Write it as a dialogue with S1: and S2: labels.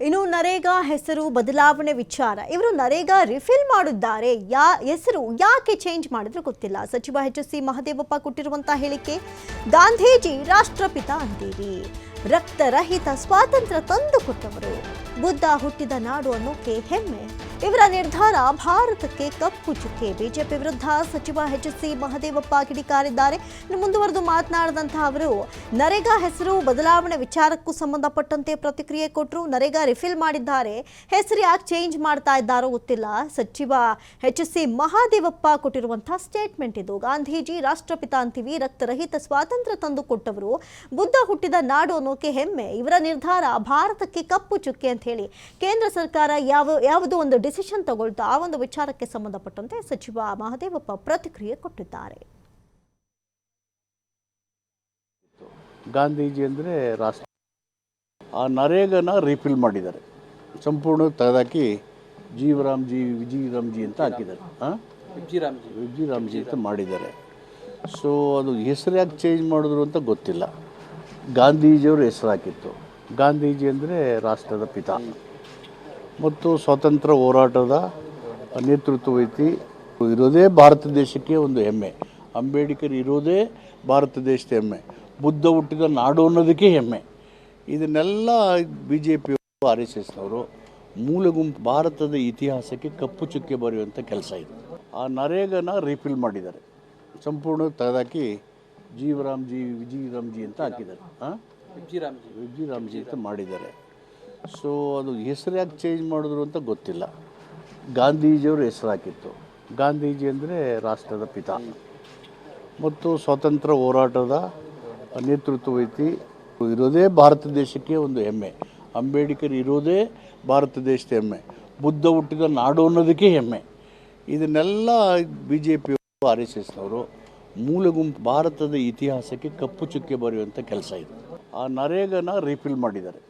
S1: ಇನ್ನು ನರೇಗಾ ಹೆಸರು ಬದಲಾವಣೆ ವಿಚಾರ. ಇವರು ನರೇಗಾ ರಿಫಿಲ್ ಮಾಡಿದ್ದಾರೆ. ಯಾ, ಹೆಸರು ಯಾಕೆ ಚೇಂಜ್ ಮಾಡಿದ್ರು ಗೊತ್ತಿಲ್ಲ. ಸಚಿವ ಎಚ್ ಎಸ್ ಸಿ ಮಹದೇವಪ್ಪ ಕೊಟ್ಟಿರುವಂತಹ ಹೇಳಿಕೆ ಗಾಂಧೀಜಿ ರಾಷ್ಟ್ರಪಿತ ಅಂತೀರಿ. ರಕ್ತರಹಿತ ಸ್ವಾತಂತ್ರ್ಯ ತಂದು ಕೊಟ್ಟವರು ಬುದ್ಧ ಹುಟ್ಟಿದ ನಾಡು ಅನ್ನೋಕೆ ಹೆಮ್ಮೆ. ಇವರ ನಿರ್ಧಾರ ಭಾರತಕ್ಕೆ ಕಪ್ಪು ಚುಕ್ಕೆ. ಬಿಜೆಪಿ ವಿರುದ್ಧ ಸಚಿವ ಎಚ್ ಸಿ ಮಹದೇವಪ್ಪ ಕಿಡಿಕಾರಿದ್ದಾರೆ. ಮುಂದುವರೆದು ಮಾತನಾಡಿದಂತಹ ಅವರು, ನರೇಗಾ ಹೆಸರು ಬದಲಾವಣೆ ವಿಚಾರಕ್ಕೂ ಸಂಬಂಧಪಟ್ಟಂತೆ ಪ್ರತಿಕ್ರಿಯೆ ಕೊಟ್ಟರು ನರೇಗಾ ರಿಫಿಲ್ ಮಾಡಿದ್ದಾರೆ. ಹೆಸರು ಯಾಕೆ ಚೇಂಜ್ ಮಾಡ್ತಾ ಇದ್ದಾರೋ ಗೊತ್ತಿಲ್ಲ. ಸಚಿವ ಎಚ್ ಸಿ ಮಹಾದೇವಪ್ಪ ಕೊಟ್ಟಿರುವಂತಹ ಸ್ಟೇಟ್ಮೆಂಟ್ ಇದು. ಗಾಂಧೀಜಿ ರಾಷ್ಟ್ರಪಿತ ಅಂತೀವಿ, ರಕ್ತರಹಿತ ಸ್ವಾತಂತ್ರ್ಯ ತಂದು ಕೊಟ್ಟವರು ಬುದ್ಧ ಹುಟ್ಟಿದ ನಾಡು ಅನ್ನೋಕೆ ಹೆಮ್ಮೆ. ಇವರ ನಿರ್ಧಾರ ಭಾರತಕ್ಕೆ ಕಪ್ಪು ಚುಕ್ಕೆ ಅಂತ ಹೇಳಿ. ಕೇಂದ್ರ ಸರ್ಕಾರ ಯಾವ ಯಾವುದು ಒಂದು ಡಿಸಿಷನ್ ತಗೊಳ್ತಾ ಆ ಒಂದು ವಿಚಾರಕ್ಕೆ ಸಂಬಂಧಪಟ್ಟಂತೆ ಸಚಿವ ಮಹದೇವಪ್ಪ ಪ್ರತಿಕ್ರಿಯೆ ಕೊಟ್ಟಿದ್ದಾರೆ.
S2: ಗಾಂಧೀಜಿ ಅಂದರೆ ರಾಷ್ಟ್ರ. ಆ ನರೇಗನ ರೀಫಿಲ್ ಮಾಡಿದ್ದಾರೆ. ಸಂಪೂರ್ಣ ತೆಗೆದಾಕಿ ಜೀವರಾಮ್ಜಿ ವಿಜಯರಾಮ್ಜಿ ಅಂತ ಹಾಕಿದ್ದಾರೆ. ವಿಜಯರಾಮ್ಜಿ. ವಿಜಯರಾಮ್ಜಿ ಅಂತ ಮಾಡಿದ್ದಾರೆ. ಸೊ ಅದು ಹೆಸರು ಯಾಕೆ ಚೇಂಜ್ ಮಾಡಿದ್ರು ಅಂತ ಗೊತ್ತಿಲ್ಲ. ಗಾಂಧೀಜಿಯವರು ಹೆಸರು ಹಾಕಿತ್ತು ಗಾಂಧೀಜಿ ಅಂದರೆ ರಾಷ್ಟ್ರದ ಪಿತ. ಮತ್ತು ಸ್ವಾತಂತ್ರ್ಯ ಹೋರಾಟದ ನೇತೃತ್ವ ವಹಿಸಿ ಇರೋದೇ ಭಾರತ ದೇಶಕ್ಕೆ ಒಂದು ಹೆಮ್ಮೆ. ಅಂಬೇಡ್ಕರ್ ಇರೋದೇ ಭಾರತ ದೇಶದ ಹೆಮ್ಮೆ. ಬುದ್ಧ ಹುಟ್ಟಿದ ನಾಡು ಅನ್ನೋದಕ್ಕೆ ಹೆಮ್ಮೆ. ಇದನ್ನೆಲ್ಲ B J P R S ಎಸ್ನವರು ಮೂಲ ಗುಂಪು ಭಾರತದ ಇತಿಹಾಸಕ್ಕೆ ಕಪ್ಪು ಚುಕ್ಕೆ ಬರೆಯುವಂಥ ಕೆಲಸ ಇದೆ. ಆ ನರೇಗನ ರೀಫಿಲ್ ಮಾಡಿದ್ದಾರೆ. ಸಂಪೂರ್ಣ ತೆಗೆದಾಕಿ ಜೀವರಾಮ್ಜಿ ವಿಜಯರಾಮ್ಜಿ ಅಂತ ಹಾಕಿದ್ದಾರೆ. ಹಾಂ ಜಿ ಅಂತ ಮಾಡಿದ್ದಾರೆ. ಸೊ ಅದು ಹೆಸರು ಯಾಕೆ ಚೇಂಜ್ ಮಾಡಿದ್ರು ಅಂತ ಗೊತ್ತಿಲ್ಲ. ಗಾಂಧೀಜಿಯವರು ಹೆಸರು ಹಾಕಿತ್ತು. ಗಾಂಧೀಜಿ ಅಂದರೆ ರಾಷ್ಟ್ರದ ಪಿತ. ಮತ್ತು ಸ್ವಾತಂತ್ರ್ಯ ಹೋರಾಟದ ನೇತೃತ್ವ ವಹಿಸಿ ಇರೋದೇ ಭಾರತ ದೇಶಕ್ಕೆ ಒಂದು ಹೆಮ್ಮೆ. ಅಂಬೇಡ್ಕರ್ ಇರೋದೇ ಭಾರತ ದೇಶದ ಹೆಮ್ಮೆ. ಬುದ್ಧ ಹುಟ್ಟಿದ ನಾಡು ಅನ್ನೋದಕ್ಕೆ ಹೆಮ್ಮೆ. ಇದನ್ನೆಲ್ಲ B J P R S ಎಸ್ನವರು ಮೂಲ ಭಾರತದ ಇತಿಹಾಸಕ್ಕೆ ಕಪ್ಪು ಚುಕ್ಕೆ ಬರೆಯುವಂಥ ಕೆಲಸ ಇದು. ಆ ನರೇಗನ ರೀಫಿಲ್ ಮಾಡಿದ್ದಾರೆ.